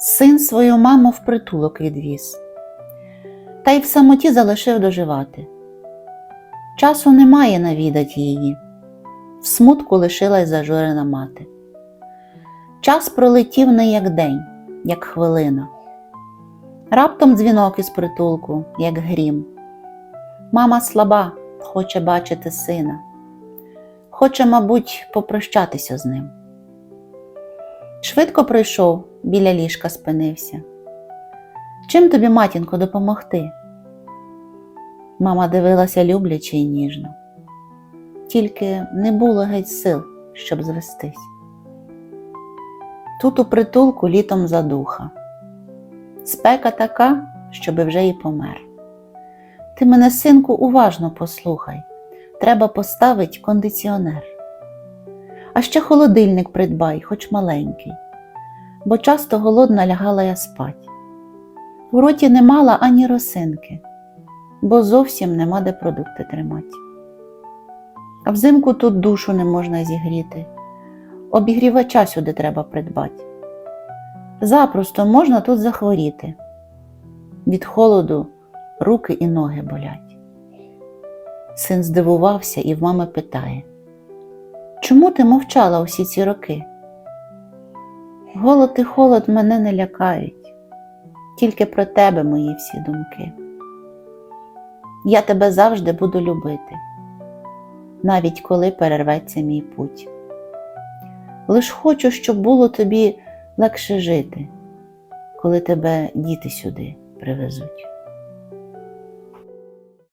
Син свою маму в притулок відвіз, та й в самоті залишив доживати. Часу немає навідать її, в смутку лишилась зажурена мати. Час пролетів не як день, як хвилина. Раптом дзвінок із притулку, як грім. Мама слаба, хоче бачити сина, хоче, мабуть, попрощатися з ним. Швидко прийшов, біля ліжка спинився. Чим тобі, матінко, допомогти? Мама дивилася любляче й ніжно, тільки не було геть сил, щоб звестись. Тут у притулку літом задуха. Спека така, щоби вже й помер. Ти мене, синку, уважно послухай. Треба поставить кондиціонер. А ще холодильник придбай, хоч маленький, бо часто голодна лягала я спать. У роті не мала ані росинки, бо зовсім нема де продукти тримати. А взимку тут душу не можна зігріти, обігрівача сюди треба придбати. Запросто можна тут захворіти. Від холоду руки і ноги болять. Син здивувався і в мами питає: Чому ти мовчала усі ці роки? Голод і холод мене не лякають, тільки про тебе мої всі думки. Я тебе завжди буду любити, навіть коли перерветься мій путь. Лиш хочу, щоб було тобі легше жити, коли тебе діти сюди привезуть.